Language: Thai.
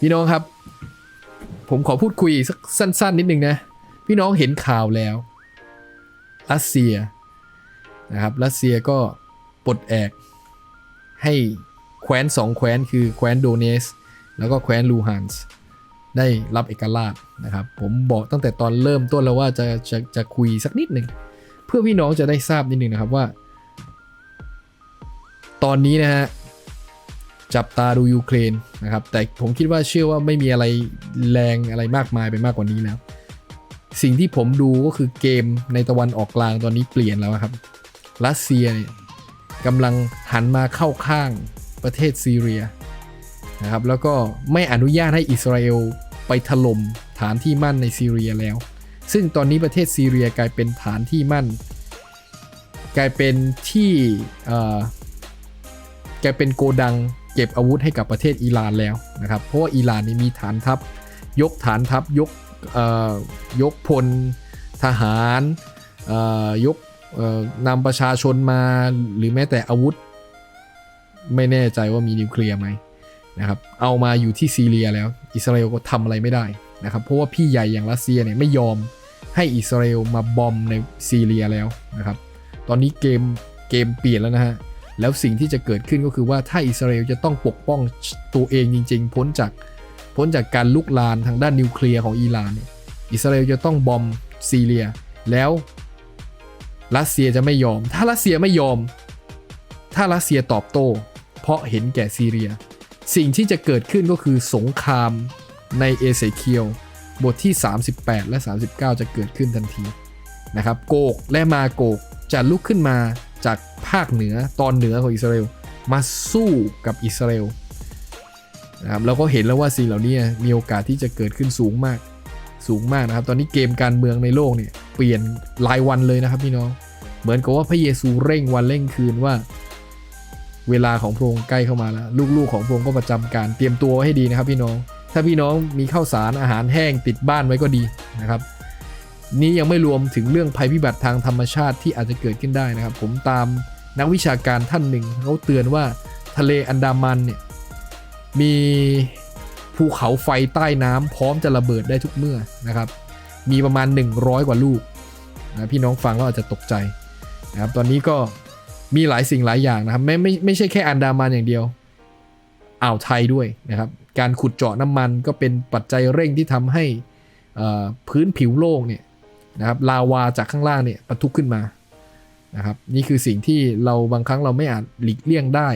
พี่น้องครับ ผมขอพูดคุยสักสั้น ๆ นิดนึงนะ พี่น้องเห็นข่าวแล้ว รัสเซียนะครับ รัสเซียก็ปลดแอกให้แคว้นสองแคว้นคือแคว้นโดเนส แล้วก็แคว้นลูฮันส์ได้รับเอกราชนะครับ ผมบอกตั้งแต่ตอนเริ่มต้นแล้วว่าจะจะจะคุยสักนิดหนึ่งเพื่อพี่น้องจะได้ทราบนิดนึงนะครับว่า ตอนนี้นะฮะ จับตาดูยูเครนนะครับ แต่ผมคิดว่าเชื่อว่าไม่มีอะไรแรงอะไรมากมายไปมากกว่านี้แล้ว สิ่งที่ผมดูก็คือเกมในตะวันออกกลางตอนนี้เปลี่ยนแล้วครับ รัสเซียเนี่ยกำลังหันมาเข้าข้างประเทศซีเรียนะครับ แล้วก็ไม่อนุญาตให้อิสราเอลไปถล่มฐานที่มั่นในซีเรียแล้ว ซึ่งตอนนี้ประเทศซีเรียกลายเป็นฐานที่มั่น กลายเป็นที่กลายเป็นโกดัง เก็บอาวุธให้กับประเทศอิหร่านแล้วนะครับ เพราะว่าอิหร่านนี่มีฐานทัพ ยกฐานทัพยกเอ่อยกพลทหารเอ่อยกนำประชาชนมาหรือแม้แต่อาวุธ ไม่แน่ใจว่ามีนิวเคลียร์ไหมนะครับเอามาอยู่ที่ซีเรียแล้ว อิสราเอลก็ทำอะไรไม่ได้นะครับเพราะว่าพี่ใหญ่อย่างรัสเซียเนี่ยไม่ยอมให้อิสราเอลมาบอมในซีเรียแล้วนะครับ ตอนนี้เกมเกมเปลี่ยนแล้วนะฮะ แล้วสิ่งที่จะเกิดขึ้นก็คือว่าถ้าอิสราเอลจะต้องปกป้องตัวเองจริง ๆ พ้นจากพ้นจากการลุกลานทางด้านนิวเคลียร์ของอิหร่านเนี่ยอิสราเอลจะต้องบอมซีเรีย แล้วรัสเซียจะไม่ยอม ถ้ารัสเซียไม่ยอม ถ้ารัสเซียตอบโต้ เพราะเห็นแก่ซีเรีย สิ่งที่จะเกิดขึ้นก็คือสงครามในเอเซเคียวบทที่ 38 และ 39 จะเกิดขึ้นทันทีนะครับ โกกและมาโกกจะลุกขึ้นมา จากภาคเหนือตอนเหนือของอิสราเอลมาสู้กับอิสราเอลนะครับเราก็เห็นแล้วว่าสิ่งเหล่านี้มีโอกาสที่จะเกิดขึ้นสูงมากสูงมากนะครับ ตอนนี้เกมการเมืองในโลกเนี่ยเปลี่ยนรายวันเลยนะครับพี่น้องเหมือนกับว่าพระเยซูเร่งวันเร่งคืนว่า เวลาของพระองค์ใกล้เข้ามาแล้ว ลูกๆของพระองค์ก็ประจำการเตรียมตัวให้ดีนะครับพี่น้อง ถ้าพี่น้องมีข้าวสารอาหารแห้งติดบ้านไว้ก็ดีนะครับ นี้ยังไม่รวมถึงเรื่องภัยพิบัติทางธรรมชาติที่อาจจะเกิดขึ้นได้นะครับ ผมตามนักวิชาการท่านหนึ่งเขาเตือนว่าทะเลอันดามันเนี่ยมีภูเขาไฟใต้น้ำพร้อมจะระเบิดได้ทุกเมื่อนะครับ มีประมาณ 100 กว่าลูกนะพี่น้องฟังก็อาจจะตกใจนะครับตอนนี้ก็มีหลายสิ่งหลายอย่างนะครับไม่ไม่ไม่ใช่แค่อันดามันอย่างเดียวอ่าวไทยด้วยนะครับการขุดเจาะน้ำมันก็เป็นปัจจัยเร่งที่ทำให้พื้นผิวโลกเนี่ย นะครับลาวาจากข้างล่างเนี่ยปะทุขึ้นมานะครับนี่คือสิ่งที่เราบางครั้งเราไม่อาจหลีกเลี่ยงได้